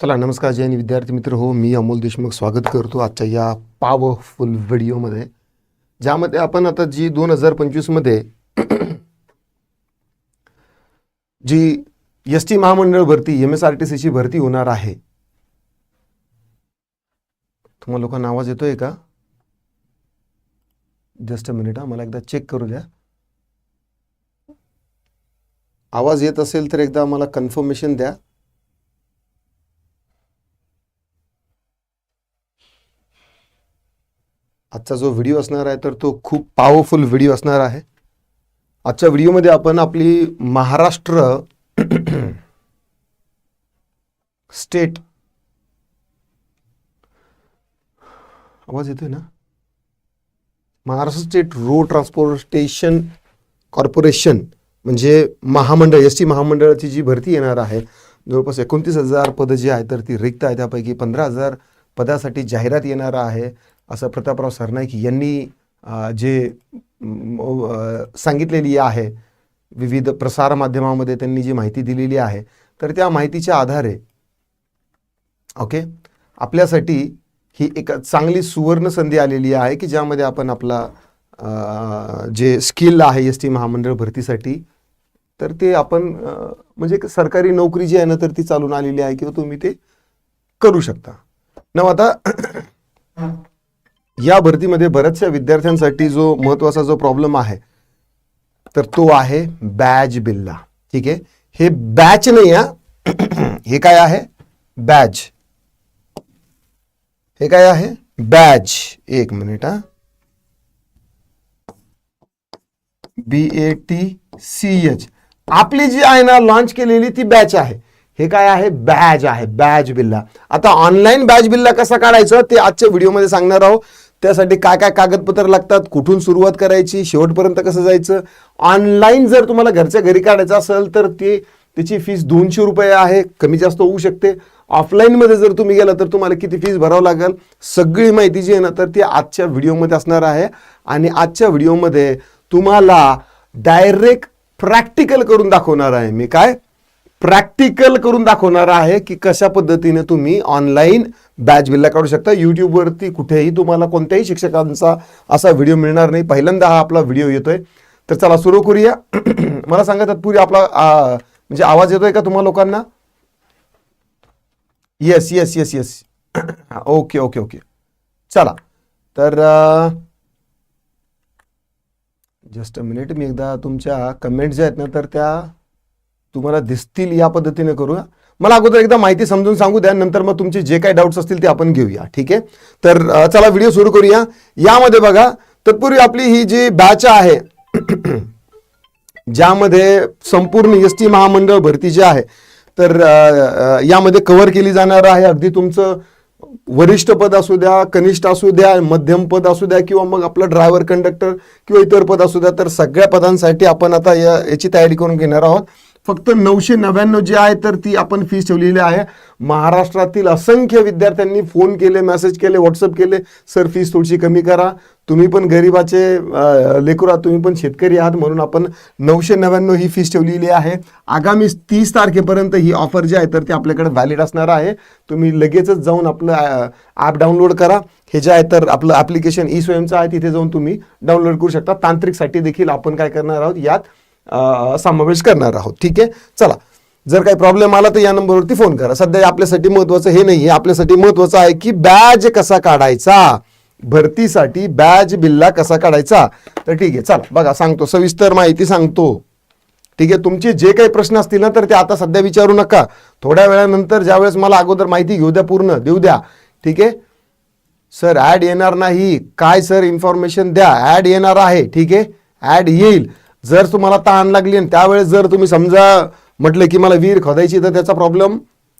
चला नमस्कार जैन विद्यार्थी मित्र. हो मी अमोल देशमुख स्वागत करतो आजच्या या पॉवरफुल व्हिडिओमध्ये ज्यामध्ये आपण आता जी दोन हजार पंचवीसमध्ये जी एस टी महामंडळ भरती एम एस आर टी सीची भरती होणार आहे. तुम्हाला लोकांना आवाज येतोय का? जस्ट अ मिनिट हा मला एकदा चेक करू द्या. आवाज येत असेल तर एकदा मला कन्फर्मेशन द्या. आजचा जो व्हिडिओ असणार आहे तर तो खूप पॉवरफुल व्हिडिओ असणार आहे. आजच्या व्हिडिओमध्ये आपण आपली महाराष्ट्र स्टेट आवाज येतोय ना? Maharashtra state road transportation corporation म्हणजे महामंडळ एस टी महामंडळाची जी भरती येणार आहे जवळपास एकोणतीस हजार पदं जी आहेत तर ती रिक्त आहे त्यापैकी पंधरा हजार पदासाठी जाहिरात येणार आहे. असं प्रतापराव सरनाईक यांनी जे सांगितलेली आहे विविध प्रसारमाध्यमामध्ये त्यांनी जी माहिती दिलेली आहे तर त्या माहितीच्या आधारे ओके आपल्यासाठी ही एक चांगली सुवर्ण संधी आलेली आहे की ज्यामध्ये आपण आपला जे स्किल आहे एस टी महामंडळ भरतीसाठी तर ते आपण म्हणजे सरकारी नोकरी जी आहे ना तर ती चालून आलेली आहे किंवा तुम्ही ते करू शकता. न आता या भरतीमध्ये बऱ्याचशा विद्यार्थ्यांसाठी जो महत्त्वाचा जो प्रॉब्लेम आहे तर तो आहे बॅज बिल्ला. ठीक आहे? हे बॅच नाही हे. काय आहे? बॅज हे काय आहे? बॅज एक मिनिट हा. B A T C H आपली जी आहे ना लॉन्च केलेली ती बॅच आहे. हे काय आहे? बॅज आहे. बॅज बिल्ला. आता ऑनलाईन बॅज बिल्ला कसा काढायचं ते आजच्या व्हिडिओमध्ये सांगणार आहोत. त्यासाठी काय काय कागदपत्र लागतात कुठून सुरुवात करायची शेवटपर्यंत कसं जायचं? ऑनलाईन जर तुम्हाला घरच्या घरी काढायचं असेल तर ते त्याची फीस दोनशे रुपये आहे कमी जास्त होऊ शकते. ऑफलाईनमध्ये जर तुम्ही गेला तर तुम्हाला किती फीस भरावं लागेल? सगळी माहिती जी आहे ना तर ती आजच्या व्हिडिओमध्ये असणार आहे. आणि आजच्या व्हिडिओमध्ये तुम्हाला डायरेक्ट प्रॅक्टिकल करून दाखवणार आहे मी. काय? प्रॅक्टिकल करून दाखवणार आहे की कशा पद्धतीने तुम्ही ऑनलाईन बॅच बिल्ला काढू शकता. यूट्यूबवरती कुठेही तुम्हाला कोणत्याही शिक्षकांचा असा व्हिडिओ मिळणार नाही. पहिल्यांदा हा आपला व्हिडिओ येतोय. तर चला सुरू करूया. मला सांगा तत्पूर्वी आपला म्हणजे आवाज येतोय का तुम्हाला लोकांना? Yes yes yes yes okay okay okay चला. तर जस्ट अ मिनिट मी एकदा तुमच्या कमेंट ज्या आहेत ना तर त्या तुम्हाला दिसतील या पद्धतीने करूया. मला अगोदर एकदा माहिती समजून सांगू द्या नंतर मग तुमचे जे काही डाऊट्स असतील ते आपण घेऊया ठीक आहे? तर चला व्हिडिओ सुरू करूया. यामध्ये बघा तत्पूर्वी आपली ही जी बॅच आहे ज्यामध्ये संपूर्ण एस टी महामंडळ भरती जी आहे तर यामध्ये कव्हर केली जाणार आहे. अगदी तुमचं वरिष्ठ पद असू द्या कनिष्ठ असू द्या मध्यम पद असू द्या किंवा मग आपलं ड्रायव्हर कंडक्टर किंवा इतर पद असू द्या तर सगळ्या पदांसाठी आपण आता या याची तयारी करून घेणार आहोत. फक्त नऊशे नव्याण्णव जी आहे तर ती आपण फीस ठेवलेली आहे. महाराष्ट्रातील असंख्य विद्यार्थ्यांनी फोन केले मेसेज केले व्हॉट्सअप केले. सर फीस थोडीशी कमी करा. तुम्ही पण गरिबाचे अं, लेकरू आहात तुम्ही पण शेतकरी आहात म्हणून आपण नऊशे नव्याण्णव ही फीस ठेवलेली आहे. आगामी तीस तारखेपर्यंत ही ऑफर जी आहे तर ती आपल्याकडे व्हॅलिड असणार आहे. तुम्ही लगेचच जाऊन आपलं ॲप डाउनलोड करा. हे जे आहे तर आपलं ॲप्लिकेशन ई स्वयंचं आहे तिथे जाऊन तुम्ही डाउनलोड करू शकता. तांत्रिकसाठी देखील आपण काय करणार आहोत यात समावेश करणार आहोत. ठीक आहे? चला. जर काही प्रॉब्लेम आला तर या नंबरवरती फोन करा. सध्या आपल्यासाठी महत्वाचं हे नाही आहे आपल्यासाठी महत्वाचं आहे की बॅज कसा काढायचा? भरतीसाठी बॅज बिल्ला कसा काढायचा? तर ठीक आहे. चला. बघा सांगतो. सविस्तर माहिती सांगतो. ठीक आहे? तुमचे जे काही प्रश्न असतील ना तर ते आता सध्या विचारू नका. थोड्या वेळानंतर ज्यावेळेस मला अगोदर माहिती घेऊ द्या पूर्ण. देऊ द्या. ठीक आहे? सर ॲड येणार नाही. काय सर? इन्फॉर्मेशन द्या. ॲड येणार आहे. ठीक आहे? ॲड येईल. जर तुम्हाला ताण लागली आणि त्यावेळेस जर तुम्ही समजा म्हटलं की मला विहीर खोदायची तर त्याचा प्रॉब्लेम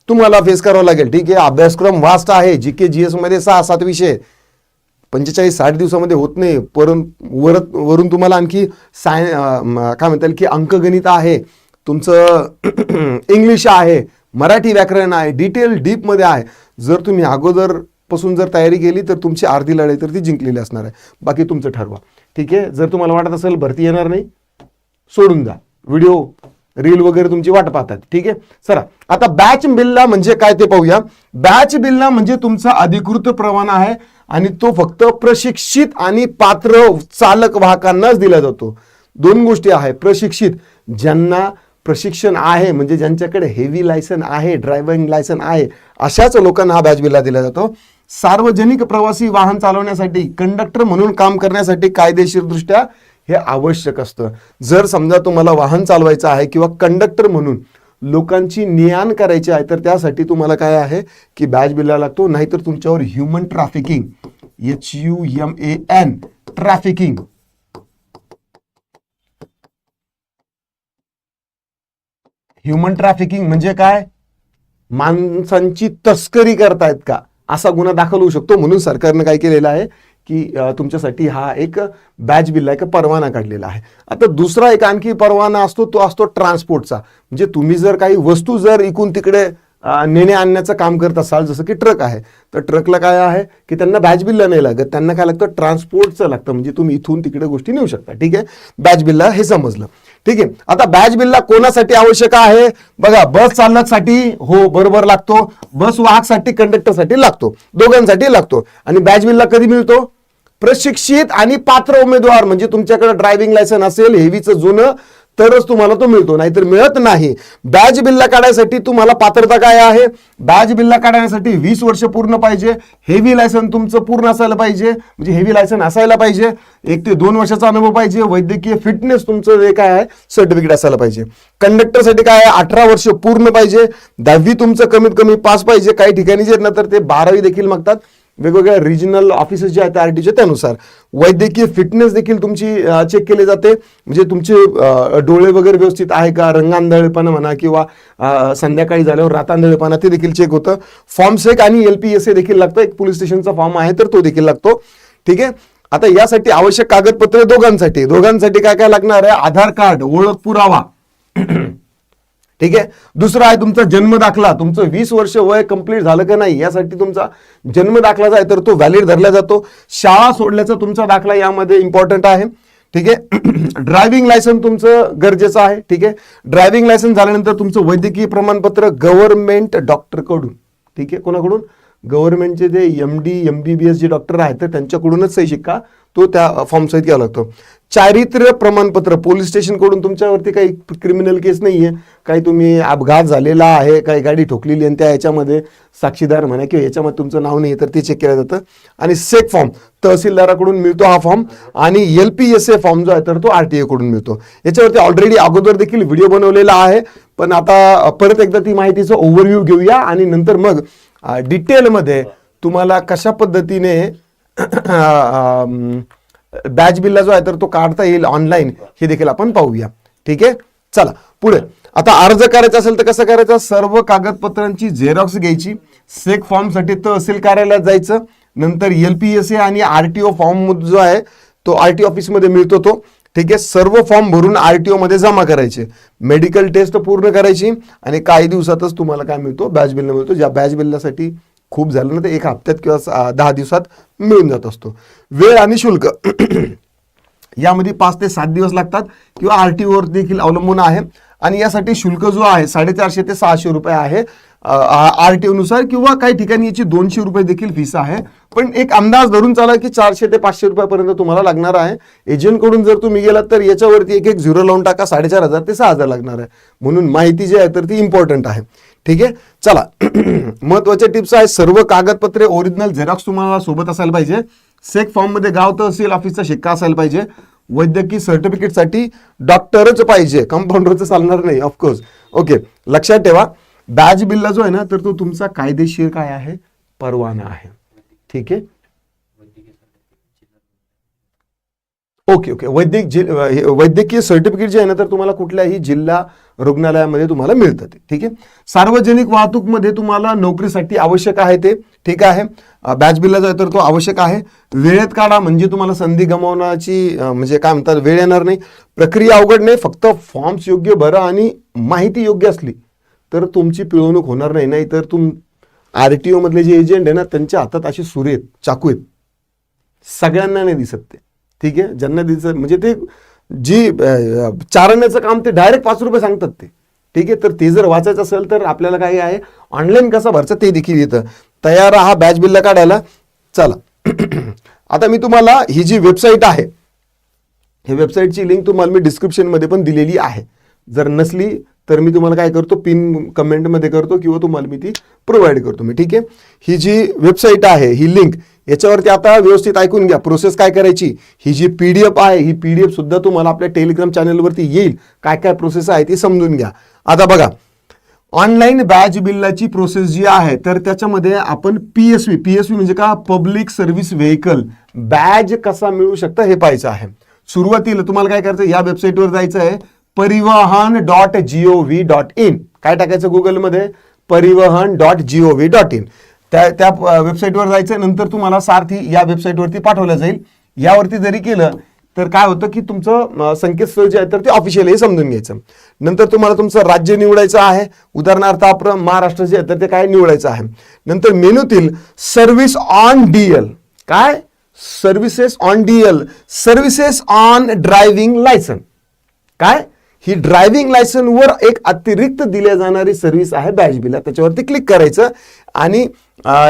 तुम्हाला फेस करावा लागेल. ठीक आहे अभ्यासक्रम वास्ट आहे. जी के जी एसमध्ये सहा सात विषय. पंचेचाळीस साठ दिवसामध्ये होत नाही. परं वरत वरून तुम्हाला आणखी साय काय म्हणता येईल की अंकगणित आहे. तुमचं इंग्लिश आहे. मराठी व्याकरण आहे. डिटेल डीपमध्ये आहे. जर तुम्ही अगोदरपासून जर तयारी केली तर तुमची अर्धी लढाई तर ती जिंकलेली असणार आहे. बाकी तुमचं ठरवा. ठीक आहे जर तुम्हाला वाटत असेल भरती येणार नाही सोडून द्या. व्हिडिओ रील वगैरे तुमची वाट पाहतात. ठीक आहे? चला आता बॅच बिल्ला म्हणजे काय ते पाहूया. बॅच बिल्ला म्हणजे तुमचा अधिकृत परवाना आहे आणि तो फक्त प्रशिक्षित आणि पात्र चालक वाहकांनाच दिला जातो. दोन गोष्टी आहे प्रशिक्षित. ज्यांना प्रशिक्षण आहे म्हणजे ज्यांच्याकडे हेवी लायसन आहे ड्रायव्हिंग लायसन आहे अशाच लोकांना हा बॅच बिल्ला दिला जातो. सार्वजनिक प्रवासी वाहन चालवण्यासाठी कंडक्टर म्हणून काम करण्यासाठी कायदेशीरदृष्ट्या हे आवश्यक असतं. जर समजा तुम्हाला वाहन चालवायचं आहे किंवा कंडक्टर म्हणून लोकांची नियान करायची आहे तर त्यासाठी तुम्हाला काय आहे की बॅच बिला लागतो नाहीतर तुमच्यावर human trafficking H U M A N trafficking. Human trafficking म्हणजे काय? माणसांची तस्करी करतायत का? असा गुन्हा दाखल होऊ शकतो म्हणून सरकारनं काय केलेलं आहे? की तुमच्यासाठी हा एक बॅच बिल एक परवाना काढलेला आहे. आता दुसरा एक आणखी परवाना असतो तो असतो ट्रान्सपोर्टचा. म्हणजे तुम्ही जर काही वस्तू जर इकून तिकडे नेणे आणण्याचं काम करत असाल जसं की ट्रक आहे तर ट्रकला काय आहे की त्यांना बॅच बिल्ला नाही लागत. त्यांना काय लागतं? ट्रान्सपोर्टचं लागतं. म्हणजे तुम्ही इथून तिकडे गोष्टी नेऊ शकता. ठीक आहे? बॅच बिलला हे समजलं. ठीक आहे. आता बॅच बिलला कोणासाठी आवश्यक आहे? बघा बस चालकासाठी हो बरोबर लागतो. बस वाहकसाठी कंडक्टरसाठी लागतो. दोघांसाठी लागतो. आणि बॅच बिलला कधी मिळतो? प्रशिक्षित आणि पात्र उमेदवार म्हणजे तुमच्याकडे ड्रायव्हिंग लायसन असेल हेवीचं जुनं तरच तुम्हाला तो मिळतो. नाहीतर मिळत नाही. बॅज बिल्ला काढायसाठी तुम्हाला पात्रता काय आहे? बॅच बिल्ला काढण्यासाठी वीस वर्ष पूर्ण पाहिजे. हेवी लायसन तुमचं पूर्ण असायला पाहिजे. म्हणजे हेवी लायसन असायला पाहिजे. एक ते दोन वर्षाचा अनुभव पाहिजे. वैद्यकीय फिटनेस तुमचं जे काय आहे सर्टिफिकेट असायला पाहिजे. कंडक्टरसाठी काय आहे? अठरा वर्ष पूर्ण पाहिजे. दहावी तुमचं कमीत कमी पास पाहिजे. काही ठिकाणी जे ना तर ते बारावी देखील मागतात. वेगवेगळ्या रिजनल ऑफिसेस जे आहेत आरटीचे त्यानुसार. वैद्यकीय फिटनेस देखील तुमची चेक केली जाते. म्हणजे तुमचे डोळे वगैरे व्यवस्थित आहे का? रंगांधळेपणा म्हणा किंवा संध्याकाळी झाल्यावर रातांधळेपणा ते देखील चेक होतं. फॉर्म सेक आणि एल पी एस ए देखील लागतं. एक पोलीस स्टेशनचा फॉर्म आहे तर तो देखील लागतो. ठीक आहे? आता यासाठी आवश्यक कागदपत्र दोघांसाठी. दोघांसाठी काय काय लागणार आहे? आधार कार्ड ओळख पुरावा. ठीक आहे? दुसरं आहे तुमचा जन्म दाखला. तुमचं वीस वर्ष वय कंप्लीट झालं का नाही यासाठी तुमचा जन्म दाखला जो आहे तर तो व्हॅलिड धरला जातो. शाळा सोडल्याचा तुमचा दाखला यामध्ये इम्पॉर्टंट आहे. ठीक आहे? ड्रायव्हिंग लायसन तुमचं गरजेचं आहे. ठीक आहे? ड्रायव्हिंग लायसन झाल्यानंतर तुमचं वैद्यकीय प्रमाणपत्र गव्हर्नमेंट डॉक्टरकडून ठीक आहे? कोणाकडून? गव्हर्नमेंटचे जे M D M B B S जे डॉक्टर आहेत तर त्यांच्याकडूनच सही शिक्का तो त्या फॉर्मसहित घ्यावा लागतो. चारित्र्य प्रमाणपत्र पोलीस स्टेशनकडून तुमच्यावरती काही क्रिमिनल केस नाही आहे काही तुम्ही अपघात झालेला आहे काही गाडी ठोकलेली आणि त्या याच्यामध्ये साक्षीदार म्हणा किंवा याच्यामध्ये तुमचं नाव नाही तर ते चेक केलं जातं. आणि सेक फॉर्म तहसीलदाराकडून मिळतो हा फॉर्म आणि L P S A form जो आहे तर तो आर टी कडून मिळतो. याच्यावरती ऑलरेडी अगोदर देखील व्हिडिओ बनवलेला आहे. पण आता परत एकदा ती माहितीचं ओव्हरव्ह्यू घेऊया आणि नंतर मग डिटेलमध्ये तुम्हाला कशा पद्धतीने बॅच बिलला जो आहे तर तो काढता येईल ऑनलाईन हे देखील आपण पाहूया. ठीक आहे? चला पुढे. आता अर्ज करायचा असेल तर कसं करायचं? सर्व कागदपत्रांची झेरॉक्स घ्यायची. सेक फॉर्मसाठी तहसील कार्यालयात जायचं. नंतर एल पी एस ए आणि आर टी ओ फॉर्म जो आहे तो आर टी ऑफिसमध्ये मिळतो तो. ठीक आहे? सर्व फॉर्म भरून आर टी ओमध्ये जमा करायचे. मेडिकल टेस्ट पूर्ण करायची. आणि काही दिवसातच तुम्हाला काय मिळतो? बॅच बिल मिळतो. ज्या बॅच बिल्लासाठी खूप झालं ना ते एक हप्त्यात किंवा दहा दिवसात मिळून जात असतो. वेळ आणि शुल्क. यामध्ये पाच ते सात दिवस लागतात किंवा आर टी ओवर देखील अवलंबून आहे. आणि यासाठी शुल्क जो आहे साडेचारशे ते सहाशे रुपये आहे. आर टी नुसार किंवा काही ठिकाणी याची दोनशे रुपये देखील फीस आहे. पण एक अंदाज धरून चाला की चारशे ते पाचशे रुपयापर्यंत तुम्हाला लागणार आहे. एजंटकडून जर तुम्ही गेलात तर याच्यावरती एक एक झिरो लावून टाका साडेचार हजार ते सहा हजार लागणार आहे. म्हणून माहिती जी आहे तर ती इम्पॉर्टंट आहे. ठीक आहे? चला. महत्त्वाच्या टिप्स आहे सर्व कागदपत्रे ओरिजिनल झेरॉक्स तुम्हाला सोबत असायला पाहिजे. सेक फॉर्ममध्ये गाव तहसील ऑफिसचा शिक्का असायला पाहिजे. वैद्यकीय सर्टिफिकेटसाठी डॉक्टरच पाहिजे. कंपाऊंडरचं चालणार नाही ऑफकोर्स ओके लक्षात ठेवा. बॅज बिलला जो आहे ना तर तो तुमचा कायदेशीर काय आहे? परवाना आहे. ठीक आहे? Okay okay. वैद्यक वैद्यकीय सर्टिफिकेट जे आहे ना तर तुम्हाला कुठल्याही जिल्हा रुग्णालयामध्ये तुम्हाला मिळतं ते ठीक आहे? सार्वजनिक वाहतूकमध्ये तुम्हाला नोकरीसाठी आवश्यक आहे ते. ठीक आहे? बॅच बिलला जो आहे तर तो आवश्यक आहे. वेळेत काढा म्हणजे तुम्हाला संधी गमावण्याची म्हणजे काय म्हणतात वेळ येणार नाही. प्रक्रिया अवघड नाही फक्त फॉर्म्स योग्य भरा आणि माहिती योग्य असली. तर तुमची पिळवणूक होणार नाही नाही तर तुम आर टी ओमधले जे एजंट आहे ना त्यांच्या हातात असे सुरे आहेत चाकू आहेत. सगळ्यांना नाही दिसत ते. ठीक आहे? ज्यांना दिसत म्हणजे ते जी चारण्याचं काम ते डायरेक्ट पाच रुपये सांगतात ते. ठीक आहे? तर ते जर वाचायचं असेल तर आपल्याला काय आहे. ऑनलाईन कसं भरचं ते देखील येतं. तयार हा बॅच बिल्ला काढायला. चला. आता मी तुम्हाला ही जी वेबसाईट आहे हे वेबसाईटची लिंक तुम्हाला मी डिस्क्रिप्शनमध्ये पण दिलेली आहे. जर नसली तर मी तुम्हाला काय करतो पिन कमेंटमध्ये करतो किंवा तुम्हाला मी ती प्रोव्हाइड करतो. मी ठीक आहे? ही जी वेबसाईट आहे ही लिंक याच्यावरती आता व्यवस्थित ऐकून घ्या. प्रोसेस काय करायची? ही जी पी डी एफ आहे ही पी डी एफ सुद्धा तुम्हाला आपल्या टेलिग्राम चॅनलवरती येईल. काय काय प्रोसेस आहे ती समजून घ्या. आता बघा ऑनलाईन बॅच बिल्लाची प्रोसेस जी आहे तर त्याच्यामध्ये आपण P S V P S V म्हणजे का? पब्लिक सर्व्हिस व्हेकल बॅज कसा मिळू शकतं हे पाहायचं आहे. सुरुवातीला तुम्हाला काय करायचं? या वेबसाईटवर जायचं आहे. Parivahan dot G O V dot in काय टाकायचं गुगलमध्ये? Parivahan dot G O V dot in त्या त्या वेबसाईटवर जायचं नंतर तुम्हाला सारथी या वेबसाईटवरती पाठवलं जाईल. यावरती जरी केलं तर काय होतं की तुमचं संकेतस्थळ जे आहे तर ते ऑफिशियल हे समजून घ्यायचं. नंतर तुम्हाला तुमचं राज्य निवडायचं आहे. उदाहरणार्थ आपण महाराष्ट्र जे आहे तर ते काय निवडायचं आहे? नंतर मेनूतील सर्व्हिस ऑन डीएल काय? Services on DL services on driving licence काय? ही ड्रायव्हिंग लायसनवर एक अतिरिक्त दिल्या जाणारी सर्व्हिस आहे बॅच बिल त्याच्यावरती क्लिक करायचं आणि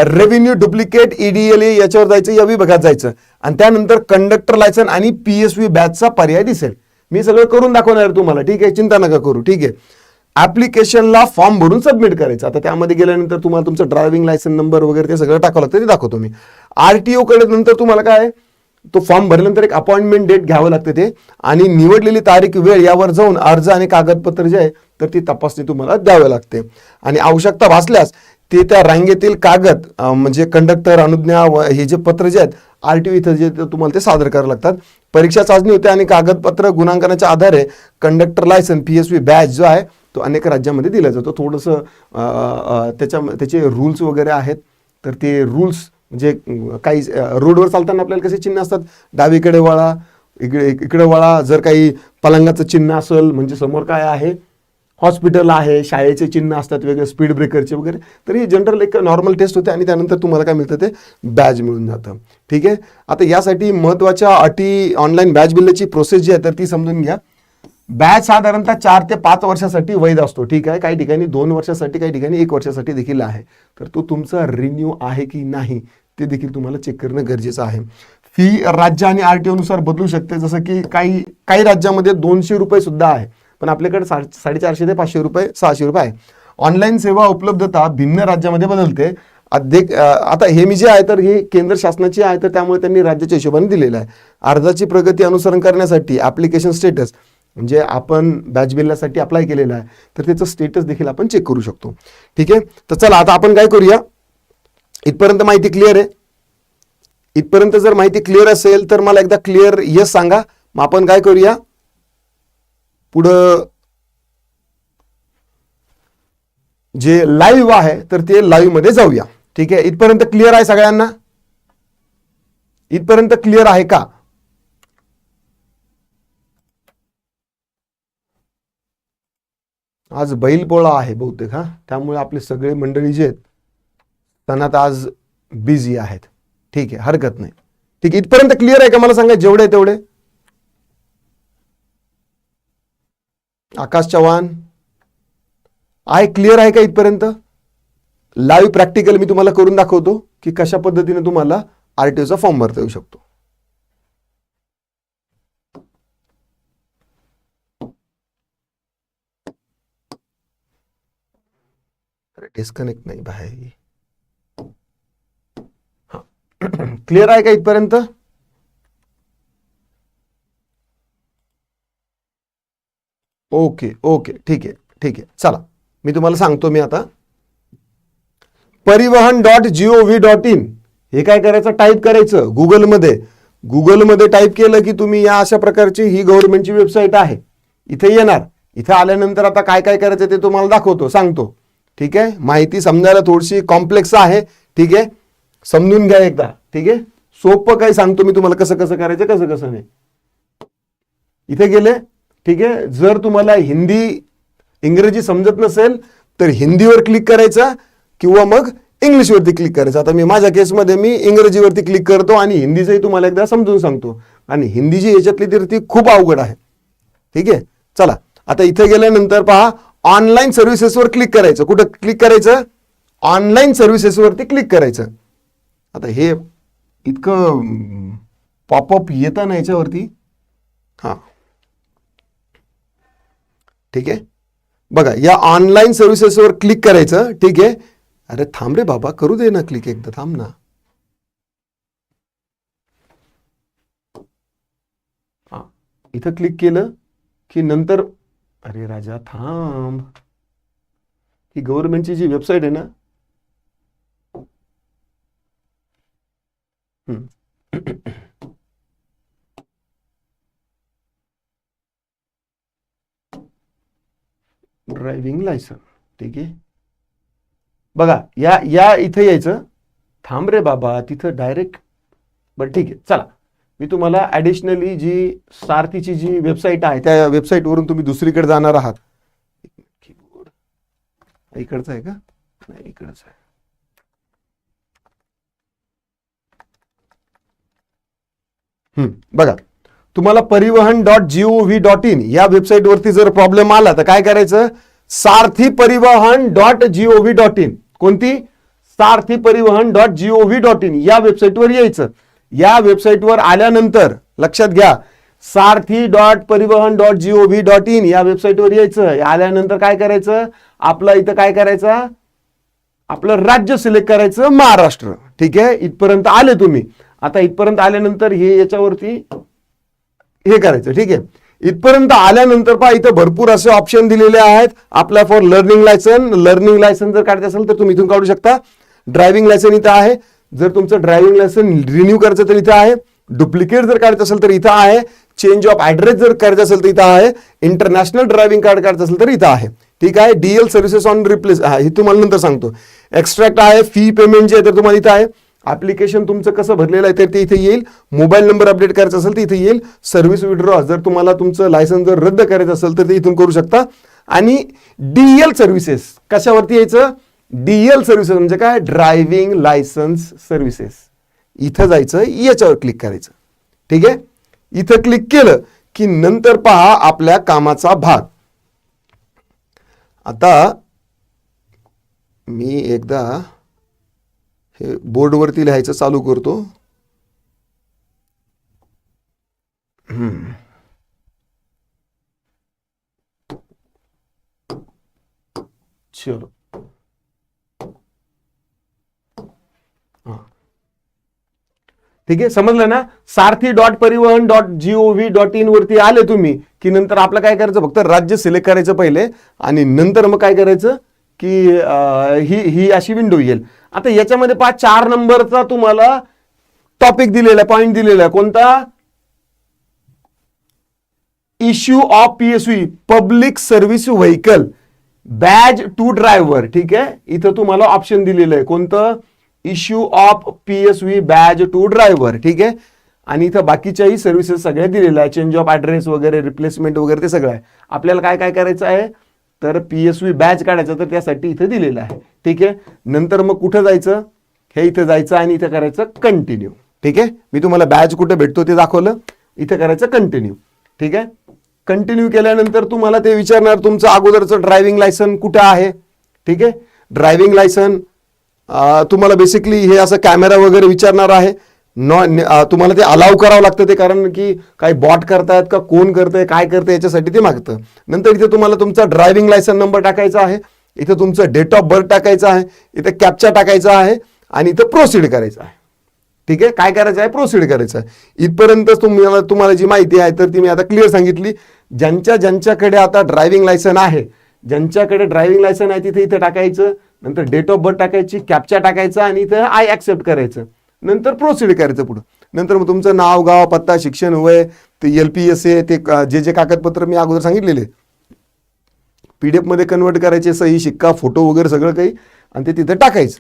रेव्हेन्यू डुप्लिकेट ईडीएल याच्यावर जायचं या विभागात जायचं. आणि त्यानंतर कंडक्टर लायसन आणि पी एस व्ही बॅचचा पर्याय दिसेल. मी सगळं करून दाखवणार आहे तुम्हाला. ठीक आहे? चिंता नका करू. ठीक आहे? ॲप्लिकेशनला फॉर्म भरून सबमिट करायचं. आता त्यामध्ये गेल्यानंतर तुम्हाला तुमचं ड्रायव्हिंग लायसन नंबर वगैरे ते सगळं टाकावं लागतं ते दाखवतो मी. आर टी कडे नंतर तुम्हाला काय आहे? तो फॉर्म भरल्यानंतर एक अपॉइंटमेंट डेट घ्यावं लागतं ते. आणि निवडलेली तारीख वेळ यावर जाऊन अर्ज आणि कागदपत्र जे आहे तर ती तपासणी तुम्हाला द्यावी लागते. आणि आवश्यकता भासल्यास ते त्या रांगेतील कागद म्हणजे कंडक्टर अनुज्ञा व हे जे पत्र जे आहेत आर टी इथं जे तुम्हाला ते सादर करावं लागतात. परीक्षा चाचणी होते आणि कागदपत्र गुणांकनाच्या आधारे conductor licence P S V batch जो आहे तो अनेक राज्यामध्ये दिला जातो. थोडंसं त्याच्या त्याचे रूल्स वगैरे आहेत तर ते रूल्स म्हणजे काही रोडवर चालताना आपल्याला कसे चिन्ह असतात? डावीकडे वळा इकडे इकडे वळा जर काही पलंगाचं चिन्ह असेल म्हणजे समोर काय आहे? हॉस्पिटल आहे शाळेचे चिन्ह असतात वेगळे स्पीड ब्रेकरचे वगैरे. तर ही जनरल एक नॉर्मल टेस्ट होते आणि त्यानंतर तुम्हाला काय मिळतं ते? बॅज मिळून जातं. ठीक आहे? आता यासाठी महत्त्वाच्या अटी ऑनलाईन बॅच बिलची प्रोसेस जी आहे तर ती समजून घ्या. बॅच साधारणतः चार ते पाच वर्षासाठी वैध असतो. ठीक आहे? काही ठिकाणी दोन वर्षासाठी काही ठिकाणी एक वर्षासाठी देखील आहे. तर तो तुमचा रिन्यू आहे की नाही ते देखील तुम्हाला चेक करणं गरजेचं आहे. फी राज्य आणि आर टी नुसार बदलू शकते. जसं की काही काही राज्यामध्ये दोनशे रुपये सुद्धा आहे. पण आपल्याकडे सा साडेचारशे ते पाचशे रुपये सहाशे रुपये आहे. ऑनलाईन सेवा उपलब्धता भिन्न राज्यामध्ये बदलते. अध्यक्ष आता हे मी जे आहे तर हे केंद्र शासनाची आहे तर त्यामुळे त्यांनी राज्याच्या हिशोबाने दिलेलं आहे. अर्जाची प्रगती अनुसरण करण्यासाठी ॲप्लिकेशन स्टेटस म्हणजे आपण बॅच बिल्लासाठी अप्लाय केलेलं आहे तर त्याचं स्टेटस देखील आपण चेक करू शकतो. ठीक आहे? तर चला आता आपण काय करूया? इथपर्यंत माहिती क्लिअर आहे? इथपर्यंत जर माहिती क्लिअर असेल तर मला एकदा क्लिअर यस सांगा. मग आपण काय करूया? पुढं जे लाईव्ह आहे तर ते लाईव्हमध्ये जाऊया. ठीक आहे? इथपर्यंत क्लिअर आहे सगळ्यांना? इथपर्यंत क्लिअर आहे का? आज बैलपोळा आहे बहुतेक हा. त्यामुळे आपले सगळे मंडळी जे आहेत सणात आज बिझी आहेत. ठीक आहे हरकत नाही. ठीक आहे इथपर्यंत क्लिअर आहे का? मला सांगा जेवढे तेवढे. आकाश चव्हाण. आहे क्लिअर आहे का इथपर्यंत? लाईव्ह प्रॅक्टिकल मी तुम्हाला करून दाखवतो की कशा पद्धतीने तुम्हाला आरटीओचा फॉर्म भरता येऊ शकतो. डिस्कनेक्ट नाही बाहेर क्लिअर आहे का इथपर्यंत? ओके ओके ठीक आहे ठीक आहे. चला मी तुम्हाला सांगतो मी आता. Parivahan dot G O V dot in. हे काय करायचं? टाईप करायचं गुगलमध्ये. गुगलमध्ये टाईप केलं की तुम्ही या अशा प्रकारची ही गव्हर्नमेंटची वेबसाईट आहे. इथे येणार. इथे आल्यानंतर आता काय काय करायचं ते तुम्हाला दाखवतो सांगतो. ठीक आहे? माहिती समजायला थोडीशी कॉम्प्लेक्स आहे. ठीक आहे? समजून घ्या एकदा ठीक आहे? सोपं काय सांगतो मी तुम्हाला कसं कसं करायचं कसं कसं नाही. इथे गेले ठीक आहे? जर तुम्हाला हिंदी इंग्रजी समजत नसेल तर हिंदीवर क्लिक करायचं किंवा मग इंग्लिशवरती क्लिक करायचं. आता मी माझ्या केसमध्ये मी इंग्रजीवरती क्लिक करतो आणि हिंदीचंही तुम्हाला एकदा समजून सांगतो. आणि हिंदी जी याच्यातली तर ती खूप अवघड आहे. ठीक आहे? चला आता इथे गेल्यानंतर पहा ऑनलाईन सर्व्हिसेसवर क्लिक करायचं. कुठं क्लिक करायचं? ऑनलाईन सर्व्हिसेसवरती क्लिक करायचं. आता हे इतकं पॉपअप येतं ना याच्यावरती? हां. ठीक आहे? बघा या ऑनलाईन सर्व्हिसेसवर क्लिक करायचं ठीक आहे? अरे थांब रे बाबा करू दे ना क्लिक एकदा थांब ना. हा. इथं क्लिक केलं की नंतर अरे राजा थांब. ही गव्हर्नमेंटची जी वेबसाईट आहे ना ड्रायव्हिंग लायसन ठीक आहे? बघा या या इथं यायचं. थांब रे बाबा तिथं डायरेक्ट बरं ठीक आहे. चला. मी तुम्हाला ॲडिशनली जी सारथीची जी वेबसाईट आहे त्या वेबसाईटवरून तुम्ही दुसरीकडे जाणार आहात. इकडचं आहे का? नाही इकडचं आहे. बघा. तुम्हाला परिवहन डॉट जीओव्ही डॉट इन या वेबसाईटवरती जर प्रॉब्लेम आला तर काय करायचं? सारथी परिवहन डॉट जीओव्ही डॉट इन. कोणती? सारथी परिवहन डॉट जीओव्ही डॉट इन या वेबसाईटवर यायचं. या वेबसाईटवर आल्यानंतर लक्षात घ्या Sarathi dot Parivahan dot G O V dot in या वेबसाईटवर यायचं. आल्यानंतर काय करायचं? आपलं इथं काय करायचं? आपलं राज्य सिलेक्ट करायचं महाराष्ट्र. ठीक आहे? इथपर्यंत आले तुम्ही. आता इथपर्यंत आल्यानंतर हे याच्यावरती हे करायचं ठीक आहे. इथपर्यंत आल्यानंतर पहा इथं भरपूर असे ऑप्शन दिलेले आहेत. आपल्या for learning licence learning licence जर काढायचं असेल तर तुम्ही इथून काढू शकता. ड्रायव्हिंग लायसन इथं आहे. जर तुमचं ड्रायव्हिंग लायसन रिन्यू करायचं तर इथं आहे. डुप्लिकेट जर काढायचं असेल तर इथं आहे. चेंज ऑफ ऍड्रेस जर करायचं असेल तर इथं आहे. इंटरनॅशनल ड्रायव्हिंग कार्ड काढायचं असेल तर इथं आहे. ठीक आहे? डीएल सर्व्हिसेस ऑन रिप्लेस हे तुम्हाला नंतर सांगतो. एक्स्ट्रॅक्ट आहे. फी पेमेंट जे आहे तर तुम्हाला इथं आहे. ॲप्लिकेशन तुमचं कसं भरलेलं आहे तर ते इथे येईल. मोबाईल नंबर अपडेट करायचा असेल तर इथे येईल. सर्व्हिस विड्रॉ जर तुम्हाला तुमचं लायसन जर रद्द करायचं असेल तर ते इथून करू शकता. आणि डीएल सर्व्हिसेस कशावरती यायचं? डीएल सर्व्हिसेस म्हणजे काय? ड्रायव्हिंग लायसन्स सर्व्हिसेस इथं जायचं याच्यावर क्लिक करायचं. ठीक आहे? इथं क्लिक केलं की नंतर पहा आपल्या कामाचा भाग. आता मी एकदा हे बोर्डवरती लिहायचं चालू करतो. हम्म. चलो. ठीक आहे समजलं ना? Sarathi dot Parivahan dot G O V dot in वरती आले तुम्ही की नंतर आपलं काय करायचं? फक्त राज्य सिलेक्ट करायचं पहिले आणि नंतर मग काय करायचं? की ही ही अशी विंडो येईल. आता याच्यामध्ये पहा चार नंबरचा तुम्हाला टॉपिक दिलेला पॉइंट दिलेला आहे. कोणता? Issue of PSV public service vehicle badge to driver ठीक आहे? इथं तुम्हाला ऑप्शन दिलेलं आहे. कोणतं? Issue of PSV badge to driver ठीक आहे? आणि इथं बाकीच्याही सर्व्हिसेस सगळ्या दिलेल्या आहे चेंज ऑफ ॲड्रेस वगैरे रिप्लेसमेंट वगैरे ते सगळं आहे. आपल्याला काय काय करायचं आहे? तर पीएसव्ही बॅच काढायचं तर त्यासाठी इथं दिलेलं आहे. ठीक आहे? नंतर मग कुठं जायचं? हे इथं जायचं आणि इथं करायचं कंटिन्यू ठीक आहे? मी तुम्हाला बॅच कुठे भेटतो ते दाखवलं. इथं करायचं कंटिन्यू ठीक आहे? कंटिन्यू केल्यानंतर तुम्हाला ते विचारणार तुमचं अगोदरचं ड्रायव्हिंग लायसन कुठं आहे? ठीक आहे? ड्रायव्हिंग लायसन तुम्हाला बेसिकली हे असं कॅमेरा वगैरे विचारणार आहे. नॉन तुम्हाला ते अलाव करावं लागतं ते कारण की काही बॉट करतायत का कोण करतंय काय करतंय याच्यासाठी ते मागतं. नंतर इथे तुम्हाला तुमचा ड्रायव्हिंग लायसन नंबर टाकायचा आहे. इथं तुमचं डेट ऑफ बर्थ टाकायचं आहे. इथं कॅप्चा टाकायचा आहे आणि इथं प्रोसीड करायचं आहे. ठीक आहे? काय करायचं आहे? प्रोसीड करायचं आहे. इथपर्यंत तुम्हाला तुम्हाला जी माहिती आहे तर ती मी आता क्लिअर सांगितली. ज्यांच्या ज्यांच्याकडे आता ड्रायव्हिंग लायसन आहे ज्यांच्याकडे ड्रायव्हिंग लायसन आहे तिथे इथं टाकायचं. नंतर डेट ऑफ बर्थ टाकायची कॅप्चा टाकायचा आणि इथं आय ॲक्सेप्ट करायचं. नंतर प्रोसिड करायचं पुढं. नंतर मग तुमचं नाव गाव पत्ता शिक्षण वय ते एल पी एस ए ते जे जे कागदपत्र मी अगोदर सांगितलेले. पी डी एफमध्ये कन्वर्ट करायचे सही शिक्का फोटो वगैरे सगळं काही आणि ते तिथं टाकायचं.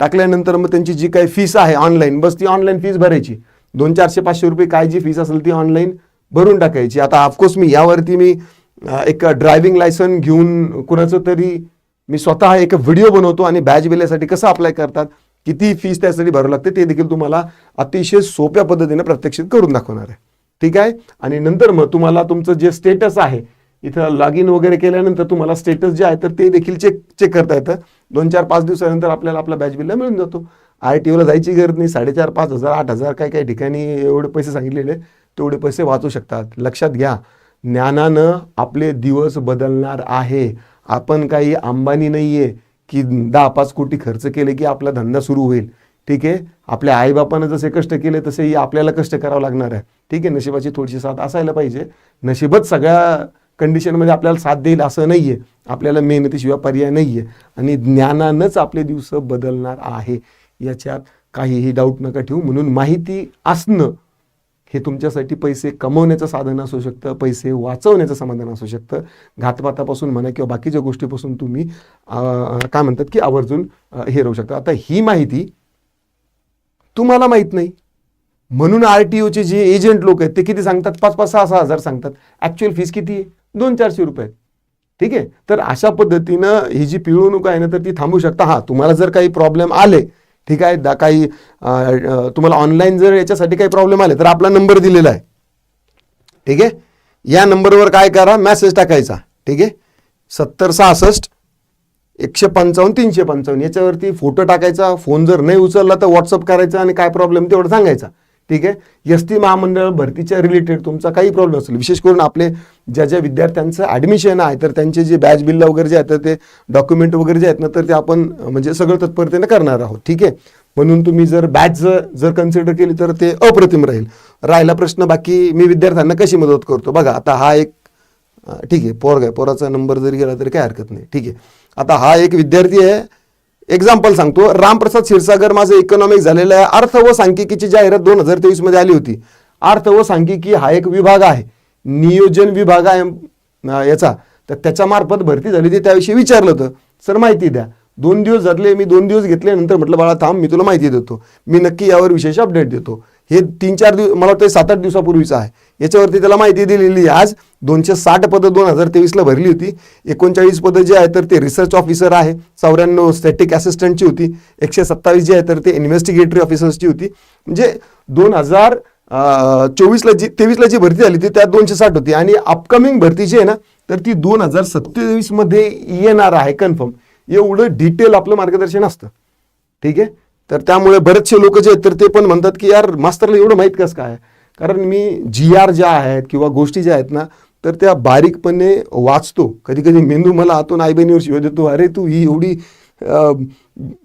टाकल्यानंतर मग त्यांची जी काही फीस आहे ऑनलाईन बस ती ऑनलाईन फीस भरायची. दोन चारशे पाचशे रुपये काय जी फीस असेल ती ऑनलाईन भरून टाकायची. आता ऑफकोर्स मी यावरती मी एक ड्रायव्हिंग लायसन घेऊन कुणाचं तरी मी स्वतः एक व्हिडिओ बनवतो आणि बॅच बिल्यासाठी कसं अप्लाय करतात किती फीस त्यासाठी भरावं लागते ते देखील तुम्हाला अतिशय सोप्या पद्धतीने प्रत्यक्षित करून दाखवणार आहे. ठीक आहे? आणि नंतर मग तुम्हाला तुमचं जे स्टेटस आहे इथं लॉग इन वगैरे केल्यानंतर तुम्हाला स्टेटस जे आहे तर ते देखील चेक चेक करता येतं. दोन चार पाच दिवसानंतर आपल्याला आपला बॅच बिलला मिळून जातो. आय टी ओला जायची गरज नाही. साडेचार पाच हजार आठ हजार काही काही ठिकाणी एवढे पैसे सांगितलेले तेवढे पैसे वाचू शकतात. लक्षात घ्या ज्ञानानं आपले दिवस बदलणार आहे. आपण काही अंबानी नाही आहे की दहा पाच कोटी खर्च केले की आपला धंदा सुरू होईल. ठीक आहे? आपल्या आईबापानं जसे कष्ट केले तसेही आपल्याला कष्ट करावं लागणार आहे. ठीक आहे? नशिबाची थोडीशी साथ असायला पाहिजे. नशिबच सगळ्या कंडिशनमध्ये आपल्याला साथ देईल असं नाही आहे आपल्याला मेहनतीशिवाय पर्याय नाही आहे आणि ज्ञानानंच आपले दिवस बदलणार आहे. याच्यात काहीही डाऊट नका ठेवू. म्हणून माहिती असणं हे तुमच्यासाठी पैसे कमवण्याचं साधन असू शकतं पैसे वाचवण्याचं समाधान असू शकतं. घातपातापासून म्हणा किंवा बाकीच्या गोष्टीपासून तुम्ही काय म्हणतात की आवर्जून हे राहू शकता. आता ही माहिती तुम्हाला माहीत नाही. म्हणून आर टी ओचे जे एजंट लोक आहेत ते किती सांगतात? पाच पाच सहा सहा हजार सांगतात. ॲक्च्युअल फीस किती आहे? दोन चारशे रुपये आहेत. ठीक आहे? तर अशा पद्धतीनं ही जी पिळवणूक आहे ना तर ती थांबू शकता. हां तुम्हाला जर काही प्रॉब्लेम आले ठीक आहे? दा काही तुम्हाला ऑनलाईन जर याच्यासाठी काही प्रॉब्लेम आले तर आपला नंबर दिलेला आहे. ठीक आहे? या नंबरवर काय करा? मॅसेज टाकायचा. ठीक आहे? सत्तर सहासष्ट एकशे पंचावन्न तीनशे पंचावन्न. याच्यावरती फोटो टाकायचा. फोन जर नाही उचलला तर व्हॉट्सअप करायचा आणि काय प्रॉब्लेम तेवढं सांगायचा. ठीक आहे? एस टी महामंडळ भरतीच्या रिलेटेड तुमचा काही प्रॉब्लेम असेल विशेष करून आपले ज्या ज्या विद्यार्थ्यांचं ॲडमिशन आहे तर त्यांचे जे बॅच बिल्ला वगैरे जे आहेत तर ते डॉक्युमेंट वगैरे जे आहेत ना तर ते आपण म्हणजे सगळं तत्परतेने करणार आहोत. ठीक आहे? म्हणून तुम्ही जर बॅच जर कन्सिडर केली तर ते अप्रतिम राहील. राहिला प्रश्न बाकी मी विद्यार्थ्यांना कशी मदत करतो? बघा आता हा एक ठीक आहे पोरग आहे. पोराचा नंबर जरी गेला तरी काय हरकत नाही. ठीक आहे? आता हा एक विद्यार्थी आहे एक्झाम्पल सांगतो. रामप्रसाद क्षीरसागर माझं इकॉनॉमिक झालेलं आहे. अर्थ व सांख्यिकीची जाहिरात दोन हजार तेवीसमध्ये आली होती. अर्थ व सांख्यिकी हा एक विभाग आहे. नियोजन विभाग आहे याचा. तर त्याच्या मार्फत भरती झाली होती. त्याविषयी विचारलं होतं. सर माहिती द्या. दोन दिवस झाले मी दोन दिवस घेतल्यानंतर म्हटलं बाळा थांब मी तुला माहिती देतो. मी नक्की यावर विशेष अपडेट देतो. हे तीन चार दिवस मला वाटतं सात आठ दिवसापूर्वीचं आहे. याच्यावरती त्याला माहिती दिलेली आज दोनशे साठ पदं दोन हजार तेवीसला भरली होती. एकोणचाळीस पदं जे आहे तर ते रिसर्च ऑफिसर आहे. चौऱ्याण्णव स्टॅटिक असिस्टंटची होती. एकशे सत्तावीस जी आहे तर ते इन्व्हेस्टिगेटरी ऑफिसर्सची होती. म्हणजे दोन हजार चोवीसला जी तेवीसला जी भरती झाली ती त्यात दोनशे साठ होती. आणि अपकमिंग भरती जी आहे ना तर ती दोन हजार सत्तेवीसमध्ये येणार आहे. कन्फर्म एवढं डिटेल आपलं मार्गदर्शन असतं. ठीक आहे? तर त्यामुळे बरेचसे लोक जे आहेत तर ते पण म्हणतात की यार मास्तरला एवढं माहीत कसं काय? कारण मी जी आर ज्या आहेत किंवा गोष्टी ज्या आहेत ना तर त्या बारीकपणे वाचतो. कधी कधी मेंदू मला आतून आईबहिणीवर शिव देतो अरे तू ही एवढी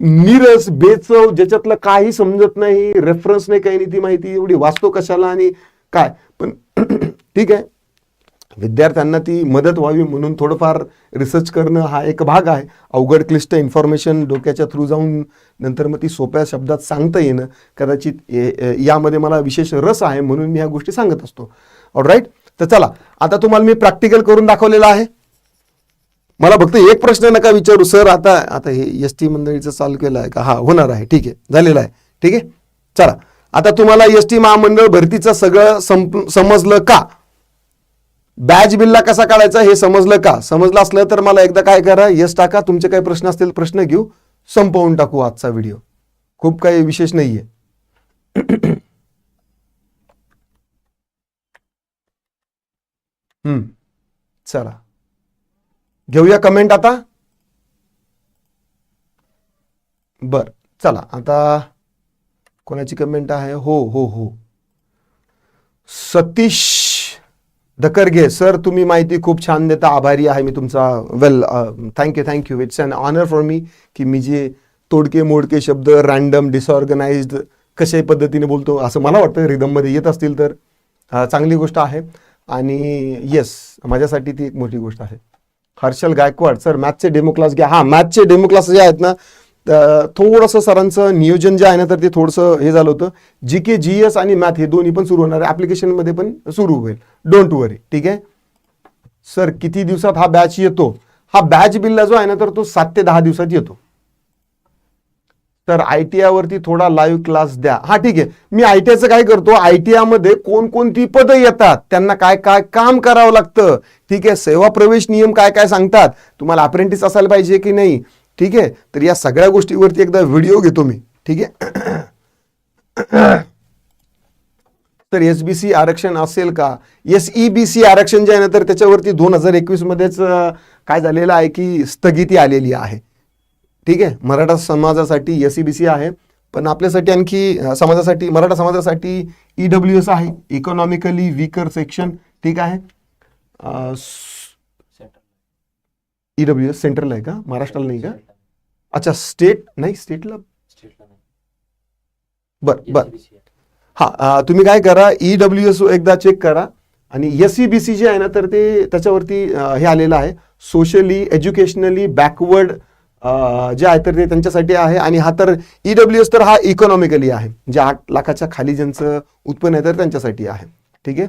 नीरस बेचव ज्याच्यातलं काही समजत नाही रेफरन्स नाही काही नाही ती माहिती एवढी वाचतो कशाला आणि काय? पण ठीक आहे. विद्यार्थ्यांना ती मदत व्हावी म्हणून थोडंफार रिसर्च करणं हा एक भाग आहे. अवघड क्लिष्ट इन्फॉर्मेशन डोक्याच्या थ्रू जाऊन नंतर मग ती सोप्या शब्दात सांगता येणं कदाचित यामध्ये मला विशेष रस आहे म्हणून मी ह्या गोष्टी सांगत असतो. राईट तर चला आता तुम्हाला मी प्रॅक्टिकल करून दाखवलेला आहे. मला फक्त एक प्रश्न नका विचारू. सर आता आता हे एस टी मंडळीचं चालू केलं आहे का? हा होणार आहे. ठीक आहे. झालेलं आहे. ठीक आहे? चला. आता तुम्हाला एस टी महामंडळ भरतीचं सगळं संप समजलं का? बॅच बिलला कसा काढायचा हे समजलं का? समजलं असलं तर मला एकदा काय करा यस टाका. तुमचे काही प्रश्न असतील प्रश्न घेऊ. संपवून टाकू आजचा व्हिडिओ. खूप काही विशेष नाहीये. हम्म. चला. घेऊया कमेंट आता. बर चला. आता कोणाची कमेंट आहे? हो हो हो. सतीश धकरगे सर तुम्ही माहिती खूप छान देता. आभारी आहे मी तुमचा. Well thank you thank you it's an honour for me की मी जे तोडके मोडके शब्द रँडम डिसऑर्गनाइज्ड कशाही पद्धतीने बोलतो असं मला वाटतं रिदममध्ये येत असतील तर चांगली गोष्ट आहे. आणि येस माझ्यासाठी ती एक मोठी गोष्ट आहे. हर्षल गायकवाड सर मॅथचे डेमो क्लास घ्या. हां मॅथचे डेमो क्लास जे आहेत ना थोडंसं सरांचं नियोजन जे आहे ना तर ते थोडंसं हे झालं होतं. जी के जी एस आणि मॅथ हे दोन्ही पण सुरू होणार आहे. ॲप्लिकेशनमध्ये पण सुरू होईल. डोंट वरी ठीक आहे? सर किती दिवसात हा बॅच येतो? हा बॅच बिलला जो आहे ना तर तो सात ते दहा दिवसात येतो. तर आय टी आयवरती थोडा लाईव्ह क्लास द्या. हा ठीक आहे. मी आय टी आयचं काय करतो? आय टी आयमध्ये कोणकोणती पदं येतात? त्यांना काय काय काम करावं लागतं? ठीक आहे? सेवा प्रवेश नियम काय काय सांगतात? तुम्हाला अप्रेंटिस असायला पाहिजे की नाही? ठीक आहे? तर या सगळ्या गोष्टीवरती एकदा व्हिडिओ घेतो मी. ठीक आहे? तर एस बी सी आरक्षण असेल का? एस ई बी सी आरक्षण जे आहे ना तर त्याच्यावरती दोन हजार एकवीसमध्येच काय झालेलं आहे की स्थगिती आलेली आहे. ठीक आहे? मराठा समाजासाठी एस ई बी सी आहे. पण आपल्यासाठी आणखी समाजासाठी मराठा समाजासाठी ई डब्ल्यू एस आहे. इकॉनॉमिकली वीकर सेक्शन ठीक आहे? ई डब्ल्यू एस सेंट्रल आहे का? महाराष्ट्राला नाही का? अच्छा स्टेट नाही स्टेटला बर बर. हा तुम्ही काय करा ई डब्ल्यू एस एकदा चेक करा. आणि एस ई बी सी जे आहे ना तर ते त्याच्यावरती हे आलेलं आहे. सोशली एज्युकेशनली बॅकवर्ड जे आहे तर ते त्यांच्यासाठी आहे. आणि हा तर ई डब्ल्यू एस तर हा इकॉनॉमिकली आहे. जे आठ लाखाच्या खाली ज्यांचं उत्पन्न आहे तर त्यांच्यासाठी आहे. ठीक आहे?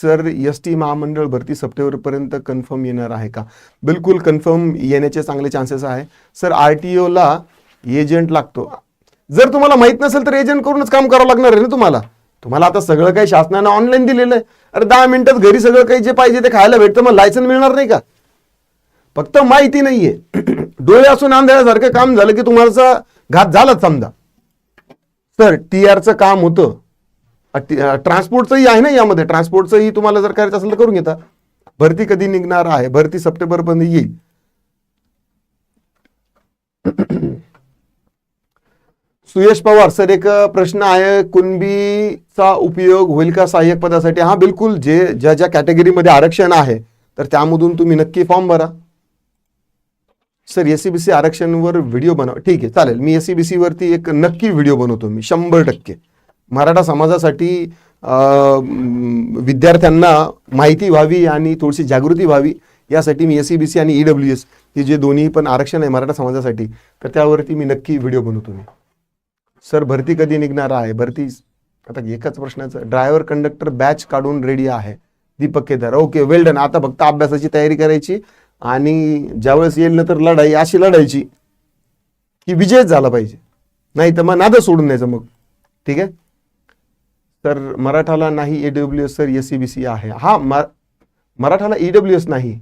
सर एस टी महामंडळ भरती सप्टेंबरपर्यंत कन्फर्म येणार आहे का? बिलकुल कन्फर्म येण्याचे चांगले चान्सेस आहे. सर आर टी ओला एजंट लागतो. जर तुम्हाला माहीत नसेल तर एजंट करूनच काम करावं लागणार आहे ना तुम्हाला? तुम्हाला आता सगळं काही शासनानं ऑनलाईन दिलेलं आहे. अरे दहा मिनिटात घरी सगळं काही जे पाहिजे ते खायला भेटतं मग लायसन मिळणार नाही का? फक्त माहिती नाहीये. डोळे असून आंधळ्यासारखं काम झालं की तुम्हाला घात झालाच समजा. सर टी आरचं काम होतं. ट्रान्सपोर्टचंही आहे ना यामध्ये. ट्रान्सपोर्टचंही तुम्हाला जर करायचं असेल तर करून घेता. भरती कधी निघणार आहे? भरती सप्टेंबरपर्यंत येईल. सुयश पवार सर एक प्रश्न आहे. कुणबीचा उपयोग होईल का सहाय्यक पदासाठी? हा बिलकुल. जे ज्या ज्या कॅटेगरीमध्ये आरक्षण आहे तर त्यामधून तुम्ही नक्की फॉर्म भरा. सर एसीबीसी आरक्षणवर व्हिडिओ बनवा ठीक आहे चालेल. मी एसीबीसी वरती एक नक्की व्हिडिओ बनवतो मी शंभर टक्के. मराठा समाजासाठी विद्यार्थ्यांना माहिती व्हावी आणि थोडीशी जागृती व्हावी यासाठी मी एस सी बी सी आणि ई डब्ल्यू एस हे जे दोन्ही पण आरक्षण आहे मराठा समाजासाठी तर त्यावरती मी नक्की व्हिडिओ बनवतो मी. सर भरती कधी निघणार आहे? भरती आता एकाच प्रश्नाचं ड्रायव्हर कंडक्टर बॅच काढून रेडी आहे. Deepak Kedar okay well done. आता फक्त अभ्यासाची तयारी करायची आणि ज्यावेळेस येईल ना तर लढाई अशी लढायची की विजयच झाला पाहिजे. नाही तर मग नादं सोडून द्यायचं मग. ठीक आहे? तर मराठाला नाही A W S sir S C B C आहे. हा मा- मराठाला डब्ल्यू एस नाही.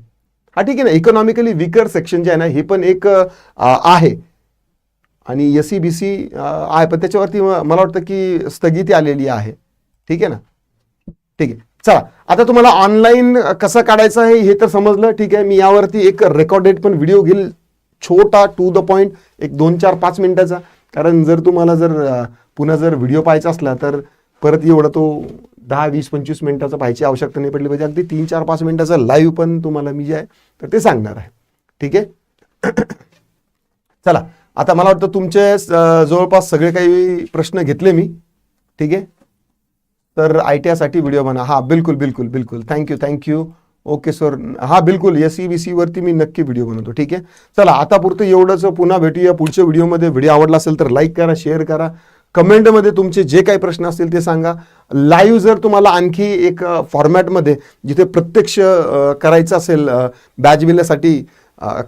हा ठीक आहे ना इकॉनॉमिकली विकर सेक्शन जे आहे ना हे पण एक आहे. आणि एस सी बी सी आहे. पण त्याच्यावरती म- मला वाटतं की स्थगिती आलेली आहे. ठीक आहे ना? ठीक आहे. चला आता तुम्हाला ऑनलाईन कसं काढायचं आहे हे तर समजलं. ठीक आहे मी यावरती एक रेकॉर्डेड पण व्हिडिओ घेईल. छोटा टू द पॉईंट एक दोन चार पाच मिनिटाचा. कारण जर तुम्हाला जर पुन्हा जर व्हिडिओ पाहायचा असला तर परत एवढा तो दहा वीस पंचवीस मिनिटाचा पाहायची आवश्यकता नाही पडली पाहिजे. अगदी तीन चार पाच मिनिटाचा लाईव्ह पण तुम्हाला मी जे आहे तर ते सांगणार आहे. ठीक आहे? चला आता मला वाटतं तुमचे जवळपास सगळे काही प्रश्न घेतले मी. ठीक आहे? तर आय टी आयसाठी व्हिडिओ बना हा बिलकुल बिलकुल बिलकुल. थँक्यू थँक्यू ओके सर हा बिलकुल. एस सी बी सी वरती मी नक्की व्हिडिओ बनवतो. ठीक आहे? चला आता पुरतं एवढंच. पुन्हा भेटूया पुढच्या व्हिडिओमध्ये व्हिडिओ आवडला असेल तर लाईक करा शेअर करा. कमेंटमध्ये तुमचे जे काही प्रश्न असतील ते सांगा. लाईव्ह जर तुम्हाला आणखी एक फॉर्मॅटमध्ये जिथे प्रत्यक्ष करायचं असेल बॅज बॅच बिल्यासाठी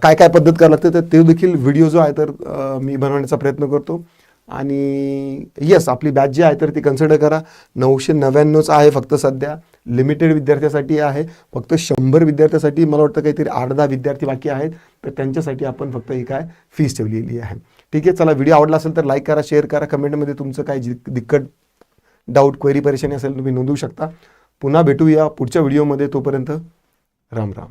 काय काय पद्धत करावं लागते तर ते देखील व्हिडिओ जो आहे तर मी बनवण्याचा प्रयत्न करतो. आणि येस आपली बॅच जी आहे तर ती कन्सिडर करा. नऊशे नव्याण्णवच आहे फक्त सध्या. लिमिटेड विद्यार्थ्यासाठी आहे. फक्त शंभर विद्यार्थ्यासाठी मला वाटतं काहीतरी आठ दहा विद्यार्थी बाकी आहेत. तर त्यांच्यासाठी आपण फक्त ही काय फीस ठेवलेली आहे. ठीक आहे चला व्हिडिओ आवडला असेल तर लाईक करा शेअर करा कमेंटमध्ये तुमचं काय दिक्कत डाऊट क्वेरी परेशानी असेल तुम्ही नोंदवू शकता. पुन्हा भेटूया पुढच्या व्हिडिओमध्ये तोपर्यंत राम राम.